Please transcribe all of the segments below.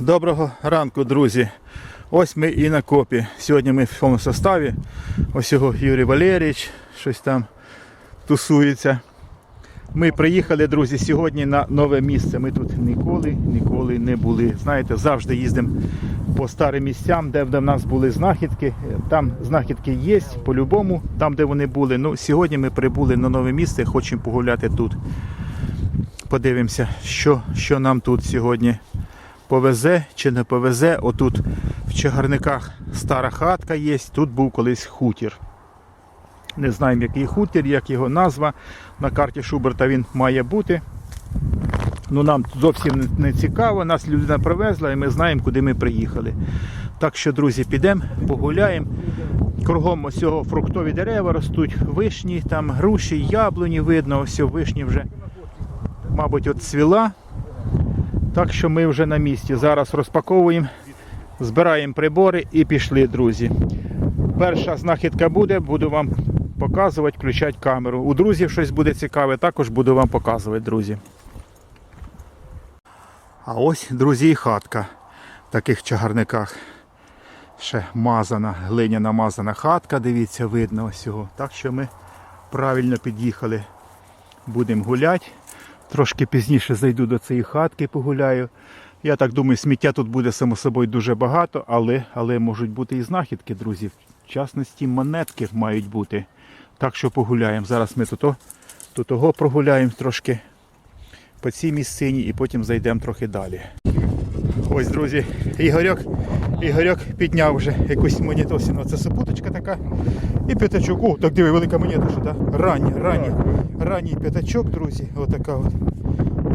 Доброго ранку, друзі. Ось ми і на копі. Сьогодні ми в повному составі. Ось його Юрій Валерійович щось там тусується. Ми приїхали, друзі, сьогодні на нове місце. Ми тут ніколи, ніколи не були. Знаєте, завжди їздимо по старим місцям, де в нас були знахідки. Там знахідки є по-любому, там, де вони були. Ну, сьогодні ми прибули на нове місце, хочемо погуляти тут. Подивимося, що, що нам тут сьогодні повезе чи не повезе. Отут в чагарниках стара хатка є, тут був колись хутір. Не знаємо, який хутір, як його назва. На карті Шуберта він має бути. Ну, Нам зовсім не- цікаво, нас людина привезла і ми знаємо, куди ми приїхали. Так що, друзі, підемо, погуляємо. Кругом ось цього фруктові дерева ростуть, вишні, там груші, яблуні видно, ось вишні вже, мабуть, от цвіла. Так що ми вже на місці. Зараз розпаковуємо, збираємо прибори і пішли, друзі. Перша знахідка буде, буду вам показувати, включати камеру. У друзів щось буде цікаве, також буду вам показувати, друзі. А ось, друзі, і хатка в таких чагарниках. Ще мазана, глиняна мазана хатка, дивіться, видно ось цього. Так що ми правильно під'їхали. Будемо гуляти. Трошки пізніше зайду до цієї хатки, погуляю. Я так думаю, сміття тут буде само собою дуже багато, але, але можуть бути і знахідки, друзі. В частності монетки мають бути. Так що погуляємо. Зараз ми тут, тут того прогуляємо трошки по цій місцині і потім зайдемо трохи далі. Ось, друзі, Ігорьок, Ігорьок підняв вже якусь монетосину. Це супуточка така. І п'ятачок. О, так диви, велика монета, що так? Ранній, ранній, ранній п'ятачок, друзі. Отака от.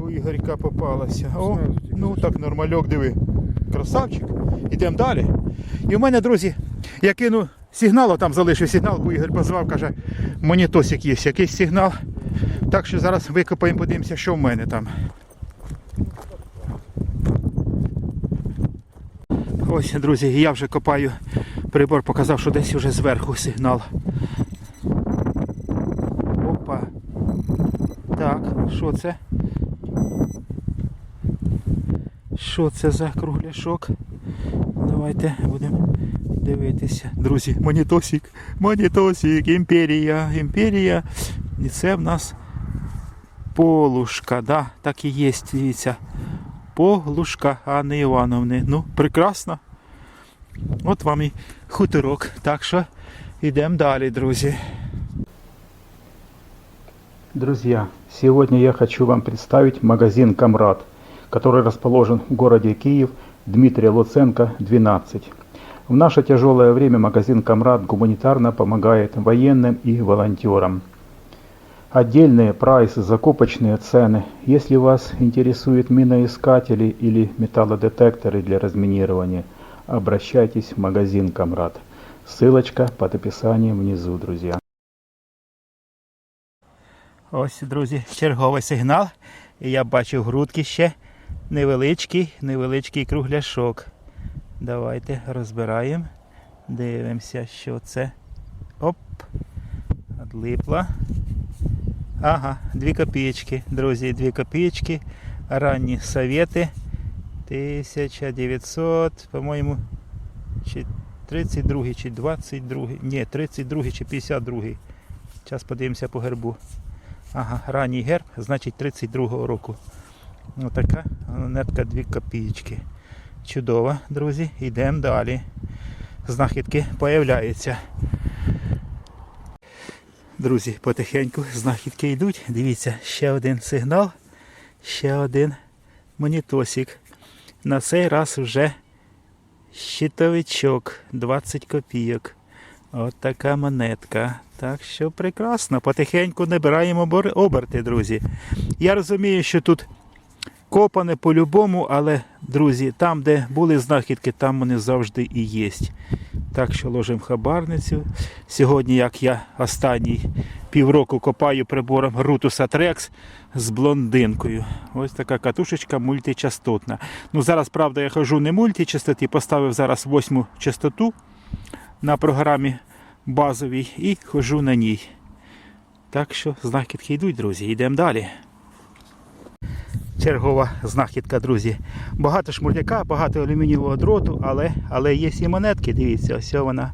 У Ігорька попалася. О, ну так нормальок, диви. Красавчик. Ідемо далі. І в мене, друзі, я кину сигнал, там залишив сигнал, бо Ігор позвав, каже, монетосик є, якийсь сигнал. Так що зараз викопаємо, подивимося, що в мене там. Ось, друзі, я вже копаю. Прибор показав, що десь вже зверху сигнал. Опа. Так, що це? Що це за кругляшок? Давайте будемо дивитися. Друзі, монітосик, монітосик, імперія, імперія. І це в нас полушка, да, так і є, дивіться. Полушка Анни Івановни. Ну, прекрасно. От вам і хуторок. Так що йдемо далі, друзі. Друзья, сегодня я хочу вам представить магазин «Камрад», который расположен в городе Киев, Дмитрия Луценко, 12. В наше тяжелое время магазин «Камрад» гуманитарно помогает военным и волонтерам. Отдельные прайсы, закупочные цены. Если вас интересуют миноискатели или металлодетекторы для разминирования, обращайтесь в магазин «Камрад». Ссылочка под описанием внизу, друзья. Ось, друзі, черговий сигнал. І я бачу грудки ще. Невеличкий, невеличкий кругляшок. Давайте розбираємо. Дивимося, що це. Оп. Одлипла. Ага, 2 копеечки, друзі, 2 копеечки. Ранні совєти. 1900, по-моєму, чи 32 чи 22, ні, 32 чи 52. Зараз подивимося по гербу. Ага, ранній герб, значить 32-го року. Отака монетка 2 копійки. Чудово, друзі. Йдемо далі. Знахідки появляються. Друзі, потихеньку знахідки йдуть. Дивіться, ще один сигнал, ще один монітосик. На цей раз вже щитовичок 20 копійок. От така монетка. Так що прекрасно. Потихеньку набираємо оберти, друзі. Я розумію, що тут копане по-любому, але, друзі, там, де були знахідки, там вони завжди і є. Так що ложимо хабарницю. Сьогодні, як я останній півроку копаю прибором Rutus Atrex з блондинкою. Ось така катушечка мультичастотна. Ну зараз, правда, я хожу не мультичастоті, поставив зараз восьму частоту на програмі базовій і хожу на ній. Так що знахідки йдуть, друзі. Йдемо далі. Чергова знахідка, друзі. Багато шмурдяка, багато алюмінієвого дроту, але, але є і монетки. Дивіться, ось вона,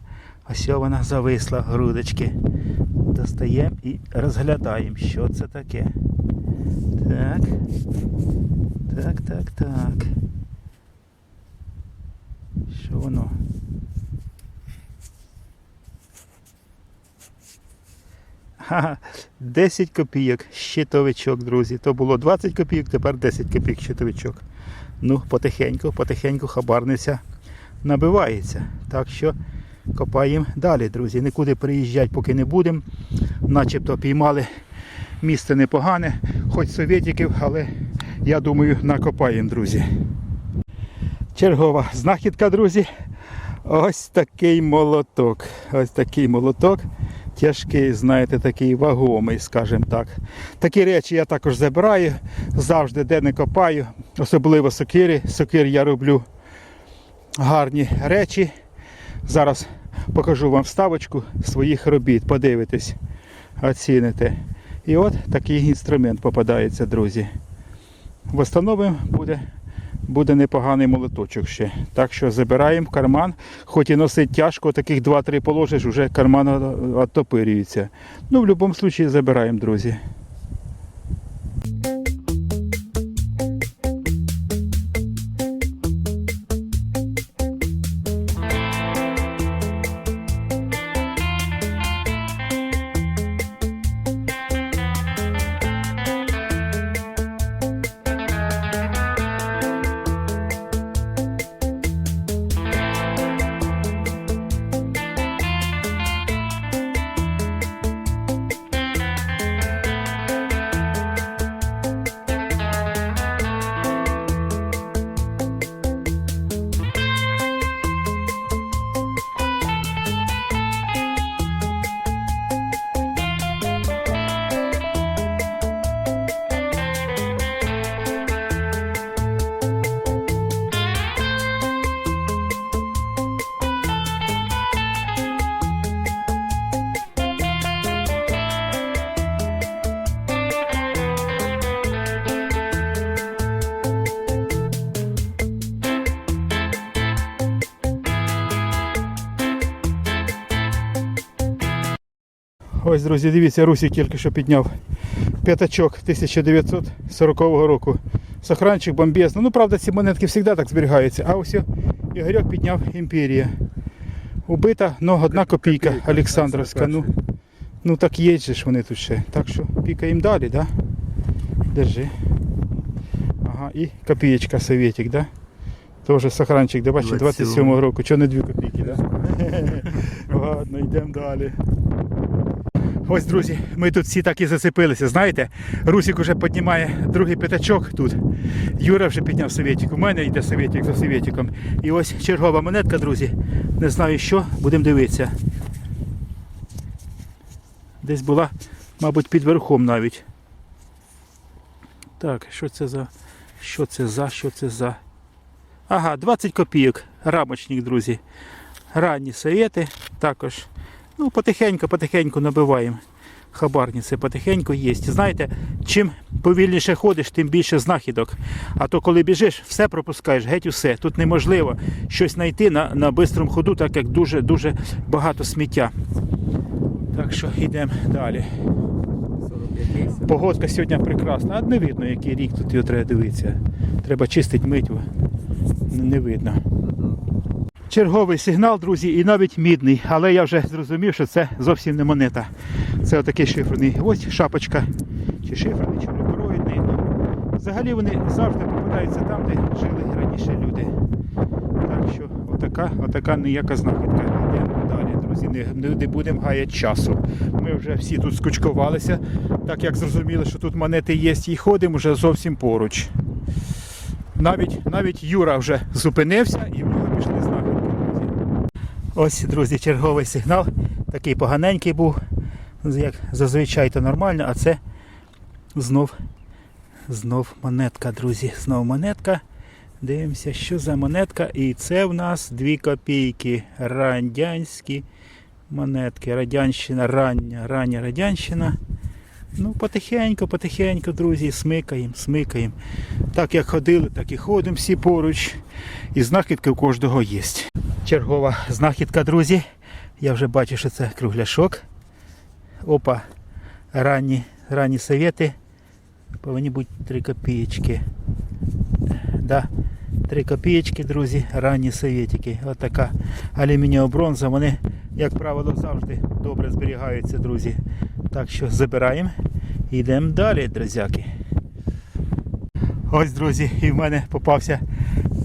ось вона зависла, грудочки. Достаємо і розглядаємо, що це таке. Так. Так, так, так. Що воно? Ха, 10 копійок щитовичок, друзі. То було 20 копійок, тепер 10 копійок щитовичок. Ну, потихеньку, потихеньку хабарниця набивається. Так що копаємо далі, друзі. Нікуди приїжджати поки не будемо. Начебто піймали місце непогане, хоч совєтиків, але я думаю, накопаємо, друзі. Чергова знахідка, друзі. Ось такий молоток. Ось такий молоток. Тяжкий, знаєте, такий вагомий, скажімо так. Такі речі я також забираю завжди, де не копаю, особливо сокири. Сокир я роблю гарні речі. Зараз покажу вам вставочку своїх робіт. Подивитесь, оціните. І от такий інструмент попадається, друзі. Встановимо буде буде непоганий молоточок ще. Так що забираємо в карман, хоч і носить тяжко, таких 2-3 положиш, вже карман оттопирюється. Ну, в будь-якому випадку забираємо, друзі. Ось, друзі, дивіться, Русік тільки що підняв п'ятачок 1940 року. Сохранчик бомбезно. Ну, правда, ці монетки завжди так зберігаються. А ось Ігорьок підняв імперія. Убита, ну, одна копійка Олександровська. Ну, ну так є ж вони тут ще. Так що пікаємо далі, да? Держи. Ага, і копієчка Советик, да? Тоже сохранчик, да, бачите, 27 27-го року. Чого не дві копійки, да? Ладно, йдемо далі. Ось, друзі, ми тут всі так і зацепилися. Знаєте, Русік уже піднімає другий п'ятачок тут. Юра вже підняв совєтик. У мене йде совєтик за совєтиком. І ось чергова монетка, друзі. Не знаю що, будемо дивитися. Десь була, мабуть, під верхом навіть. Так, що це за? Що це за? Що це за? Ага, 20 копійок. Рамочник, друзі. Ранні совєти також. Ну, потихеньку, потихеньку набиваємо. Хабарниці потихеньку є. Знаєте, чим повільніше ходиш, тим більше знахідок. А то коли біжиш, все пропускаєш, геть усе. Тут неможливо щось знайти на, на бистрому ходу, так як дуже-дуже багато сміття. Так що йдемо далі. Погодка сьогодні прекрасна, а не видно, який рік тут його треба дивитися. Треба чистити митву. Не видно. Черговий сигнал, друзі, і навіть мідний, але я вже зрозумів, що це зовсім не монета. Це отакий шиферний. Ось шапочка. Чи шиферний, чи рубероїдний. Ну, взагалі вони завжди попадаються там, де жили раніше люди. Так що отака, отака ніяка знахідка. Йдемо далі, друзі, не, не будемо гаяти часу. Ми вже всі тут скучкувалися, так як зрозуміли, що тут монети є, і ходимо вже зовсім поруч. Навіть, навіть Юра вже зупинився і в нього пішли знахідки, друзі. Ось, друзі, черговий сигнал. Такий поганенький був. Як зазвичай то нормально, а це знов, знов монетка, друзі. Знов монетка. Дивимося, що за монетка. І це в нас 2 копійки. Радянські монетки. Радянщина, рання, рання радянщина. Ну, потихеньку, потихеньку, друзі, смикаємо, смикаємо. Так як ходили, так і ходимо всі поруч. І знахідки у кожного є. Чергова знахідка, друзі. Я вже бачу, що це кругляшок. Опа, ранні, ранні совєти. Повинні бути 3 копієчки. Да, 3 копієчки, друзі, ранні совєтики. Отака алюмінієва бронза. Вони, як правило, завжди добре зберігаються, друзі. Так що забираємо і йдемо далі, друзяки. Ось, друзі, і в мене попався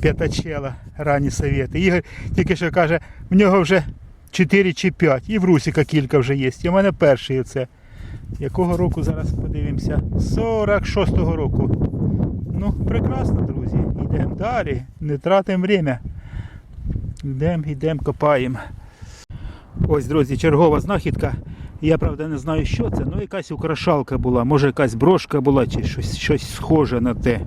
п'ятачела ранні совєти. Ігор тільки що каже, в нього вже 4 чи 5, і в Русіка кілька вже є. І в мене перший оце. Якого року зараз подивимося? 46-го року. Ну, прекрасно, друзі. Йдемо далі. Не тратимо время. Йдемо, йдемо, копаємо. Ось, друзі, чергова знахідка. Я правда не знаю, що це, ну якась украшалка була, може якась брошка була, чи щось, щось схоже на те.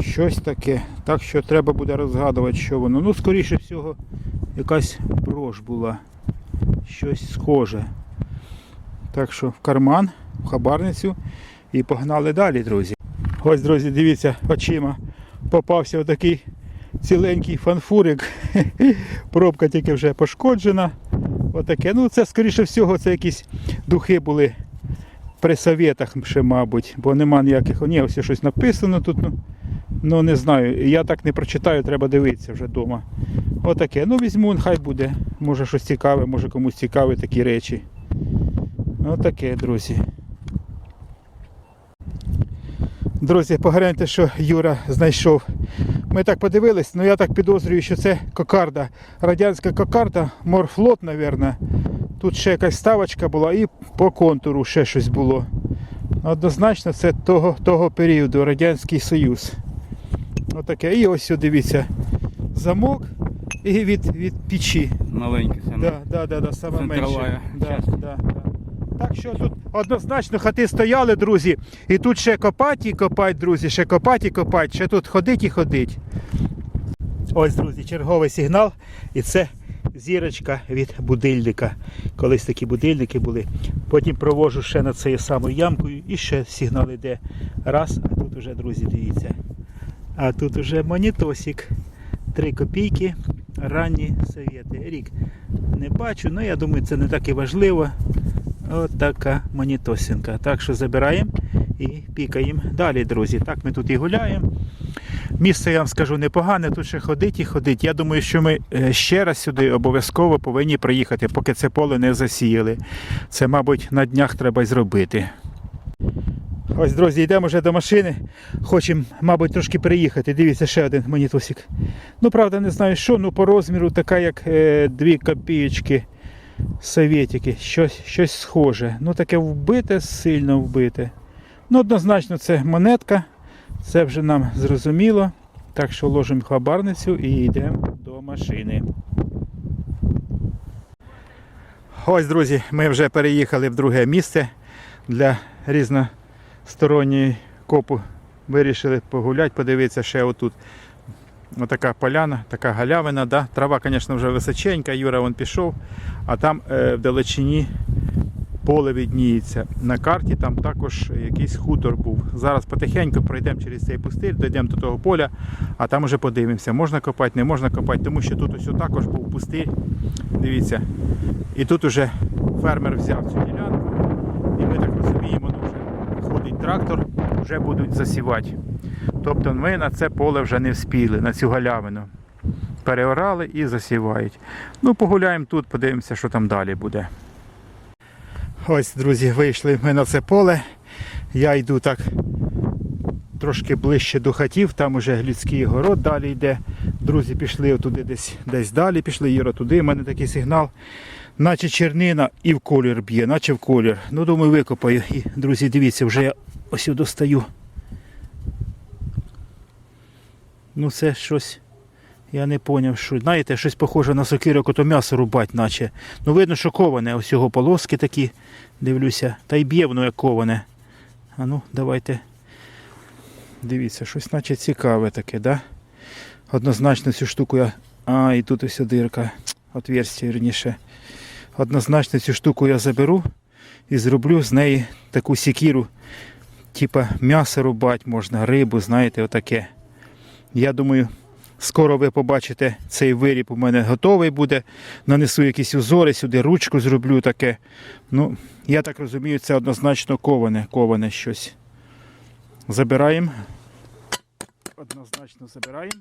Щось таке. Так що треба буде розгадувати, що воно. Ну, скоріше всього, якась брош була. Щось схоже. Так що в карман, в хабарницю і погнали далі, друзі. Ось, друзі, дивіться, очима попався отакий ціленький фанфурик. Пробка тільки вже пошкоджена. Отаке. Ну, це, скоріше всього, це якісь духи були при совєтах ще, мабуть, бо нема ніяких. Ні, ось щось написано тут. Ну, ну не знаю. Я так не прочитаю, треба дивитися вже вдома. Отаке. Ну, візьму, хай буде. Може щось цікаве, може комусь цікаві такі речі. Отаке, друзі. Друзі, погляньте, що Юра знайшов. Ми так подивились, ну я так підозрюю, що це кокарда. Радянська кокарда, морфлот, мабуть. Тут ще якась ставочка була і по контуру ще щось було. Однозначно, це того, того періоду, Радянський Союз. Отаке. І ось дивіться, замок і від, від печі. Маленький саме. Да, да, да, да, саме менше. Да, да. Так що тут однозначно хати стояли, друзі. І тут ще копать і копать, друзі, ще копать і копать, ще тут ходить і ходить. Ось, друзі, черговий сигнал. І це зірочка від будильника. Колись такі будильники були. Потім провожу ще над цією самою ямкою і ще сигнал йде. Раз, а тут уже, друзі, дивіться. А тут уже монітосик. 3 копійки, ранні совєти. Рік не бачу, але я думаю, це не так і важливо. От така монітосинка. Так що забираємо і пікаємо далі, друзі. Так ми тут і гуляємо. Місце, я вам скажу, непогане, тут ще ходить і ходить. Я думаю, що ми е, ще раз сюди обов'язково повинні приїхати, поки це поле не засіяли. Це, мабуть, на днях треба зробити. Ось, друзі, йдемо вже до машини. Хочемо, мабуть, трошки переїхати. Дивіться, ще один монітосик. Ну, правда, не знаю що, ну по розміру така, як е, дві копійочки совєтики. Щось, щось схоже. Ну, таке вбите, сильно вбите. Ну, однозначно, це монетка. Це вже нам зрозуміло. Так що ложимо хабарницю і йдемо до машини. Ось, друзі, ми вже переїхали в друге місце для різносторонньої копу. Вирішили погуляти, подивитися ще отут. Отака поляна, така галявина. Да? Трава, звісно, вже височенька, Юра вон пішов, а там е, в далечині поле відніється. На карті там також якийсь хутор був. Зараз потихеньку пройдемо через цей пустир, дійдемо до того поля, а там уже подивимося, можна копати, не можна копати, тому що тут ось також був пустир. Дивіться. І тут уже фермер взяв цю ділянку. І ми так розуміємо, ну вже ходить трактор, вже будуть засівати. Тобто ми на це поле вже не вспіли, на цю галявину. Переорали і засівають. Ну, погуляємо тут, подивимося, що там далі буде. Ось, друзі, вийшли ми на це поле. Я йду так трошки ближче до хатів, там уже людський город далі йде. Друзі пішли туди десь, десь далі, пішли Іра туди. У мене такий сигнал. Наче чернина і в колір б'є, наче в колір. Ну, думаю, викопаю. І, друзі, дивіться, вже я ось достаю. Ну це щось. Я не зрозумів, що. Знаєте, щось похоже на сокирок, ото м'ясо рубать, наче. Ну видно, що коване, ось його полоски такі, дивлюся. Та й б'є воно як коване. А ну, давайте. Дивіться, щось наче цікаве таке, да? Однозначно цю штуку я. А, і тут ось дирка. Отверстие, верніше. Однозначно цю штуку я заберу і зроблю з неї таку сікіру, типа м'ясо рубати можна, рибу, знаєте, отаке. Я думаю, скоро ви побачите цей виріб у мене готовий буде. Нанесу якісь узори сюди, ручку зроблю таке. Ну, я так розумію, це однозначно коване, коване щось. Забираємо. Однозначно забираємо.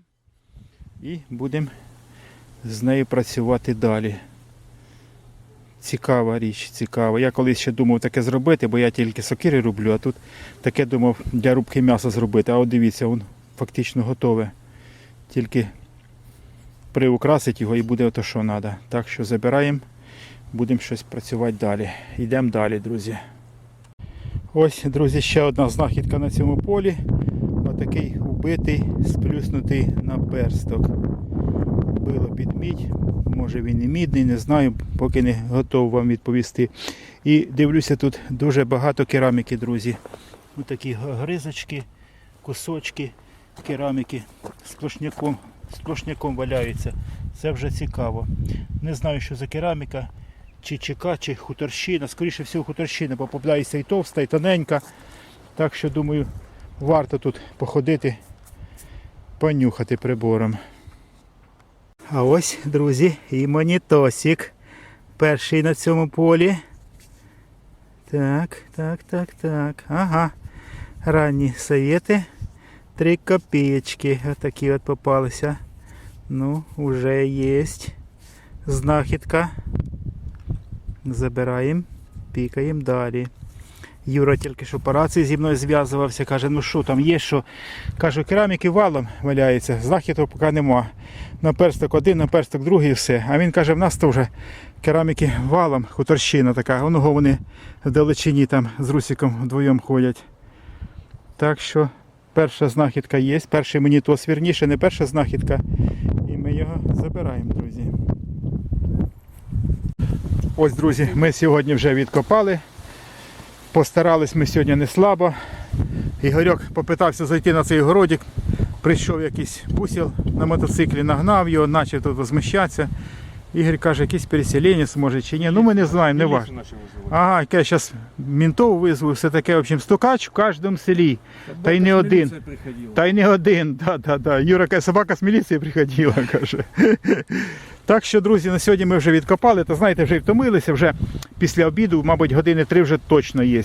І будемо з нею працювати далі. Цікава річ, цікава. Я колись ще думав таке зробити, бо я тільки сокири роблю, а тут таке думав для рубки м'яса зробити. А от дивіться, воно фактично готове. Тільки приукрасить його і буде ото, що треба. Так що забираємо, будемо щось працювати далі. Йдемо далі, друзі. Ось, друзі, ще одна знахідка на цьому полі. Отакий убитий, сплюснутий наперсток. Било під мідь. Може він і мідний, не знаю, поки не готов вам відповісти. І дивлюся, тут дуже багато кераміки, друзі. Ось такі гризочки, кусочки кераміки сплошняком, сплошняком валяються. Це вже цікаво. Не знаю, що за кераміка, чи чека, чи хуторщина. Скоріше всього хуторщина, бо попадається і товста, і тоненька. Так що, думаю, варто тут походити, понюхати прибором. А ось, друзі, і монітосик. Перший на цьому полі. Так, так, так, так. Ага. Ранні совєти. Три копеечки. Отакі от попалися. Ну, уже є. Знахідка. Забираємо, пікаємо далі. Юра тільки що по рації зі мною зв'язувався, каже, ну що там є, що. Кажу, кераміки валом валяється, знахідок поки нема. На персток один, на персток другий і все. А він каже, в нас теж кераміки валом, хуторщина така, воно вони в далечині там з Русиком вдвоєм ходять. Так що перша знахідка є, перший мені то вірніше, не перша знахідка. І ми його забираємо, друзі. Ось, друзі, ми сьогодні вже відкопали. Постарались ми сьогодні не слабо. Ігорьок попитався зайти на цей городик. Прийшов якийсь бусіл на мотоциклі, нагнав його, почав тут возмущатися. Ігор каже, якийсь переселенець може чи ні. Ну ми не знаємо, не важливо. Ага, яке зараз ментов визву, все таке, в общем, стукач в кожному селі. Та й не один. Та й не один. Да, да, да. Юра каже, собака з міліції приходила, каже. Так що, друзі, на сьогодні ми вже відкопали, та знаєте, вже й втомилися, вже після обіду, мабуть, години три вже точно є.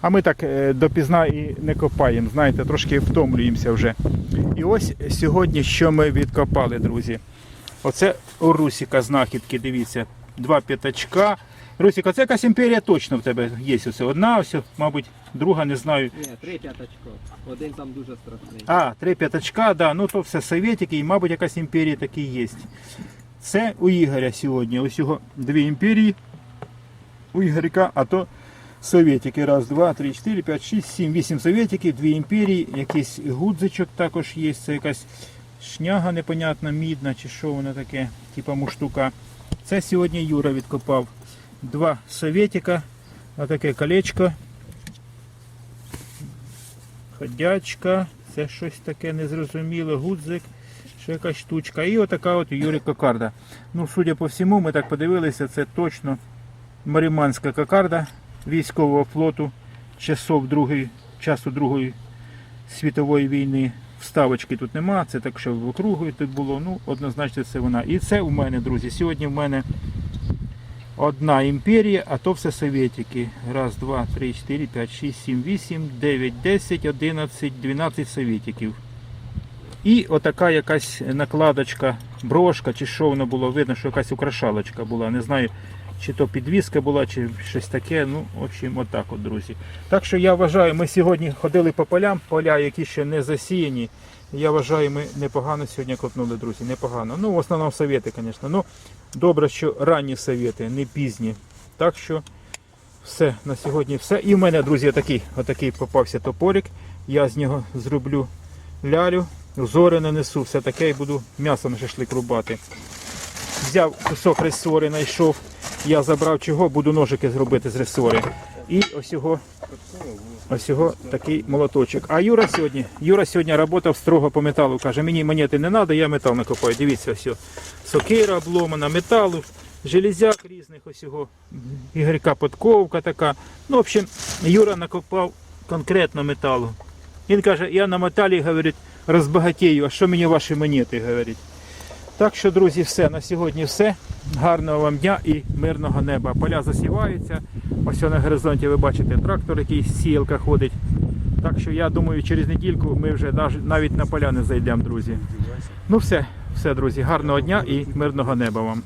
А ми так е, допізна і не копаємо, знаєте, трошки втомлюємося вже. І ось сьогодні, що ми відкопали, друзі. Оце у Русіка знахідки, дивіться, два п'ятачка. Русік, оце якась імперія точно в тебе є. Ось одна, ось, мабуть, друга, не знаю. Ні, три п'ятачко. Один там дуже страшний. А, три п'ятачка, да, ну то все совєтики і, мабуть, якась імперія таки є. Це у Ігоря сьогодні. Ось його дві імперії. У Ігоряка, а то совєтики. Раз, два, три, чотири, п'ять, шість, сім, вісім совєтиків, дві імперії, якийсь гудзичок також є. Це якась шняга непонятна, мідна чи що воно таке, типа муштука. Це сьогодні Юра відкопав. Два совєтика, отаке колечко. Ходячка, це щось таке незрозуміле, гудзик, ще якась штучка. І отака от Юрі кокарда. Ну, судя по всьому, ми так подивилися, це точно маріманська кокарда військового флоту часов другої, часу Другої світової війни. Вставочки тут нема, це так, що в округу тут було. Ну, однозначно це вона. І це у мене, друзі. Сьогодні в мене одна імперія, а то все совєтики. Раз, два, три, чотири, п'ять, шість, сім, вісім, дев'ять, десять, одинадцять, дванадцять совєтиків. І отака якась накладочка, брошка, чи що воно було, видно, що якась украшалочка була. Не знаю, чи то підвіска була, чи щось таке. Ну, в общем, отак от, друзі. Так що я вважаю, ми сьогодні ходили по полям, поля, які ще не засіяні. Я вважаю, ми непогано сьогодні копнули, друзі. Непогано. Ну, в основному совєти, звісно. Ну, добре, що ранні совєти, не пізні. Так що все на сьогодні все. І в мене, друзі, отакий, отакий попався топорик. Я з нього зроблю лялю, зори нанесу, все таке і буду м'ясо на шашлик рубати. Взяв кусок ресори, знайшов. Я забрав чого, буду ножики зробити з ресори. І ось його, ось його такий молоточок. А Юра сьогодні, Юра сьогодні працював строго по металу. Каже, мені монети не треба, я метал накопаю. Дивіться, все. Сокира обломана, металу. железяк різних, ось його Ігорька подковка така. Ну, в общем, Юра накопав конкретно металу. Він каже, я на металі, говорить, розбагатію, а що мені ваші монети, говорить. Так що, друзі, все. На сьогодні все. Гарного вам дня і мирного неба. Поля засіваються. Ось на горизонті ви бачите трактор, який сіялка ходить. Так що я думаю, через недільку ми вже навіть на поля не зайдемо, друзі. Ну все, все, друзі, гарного дня і мирного неба вам.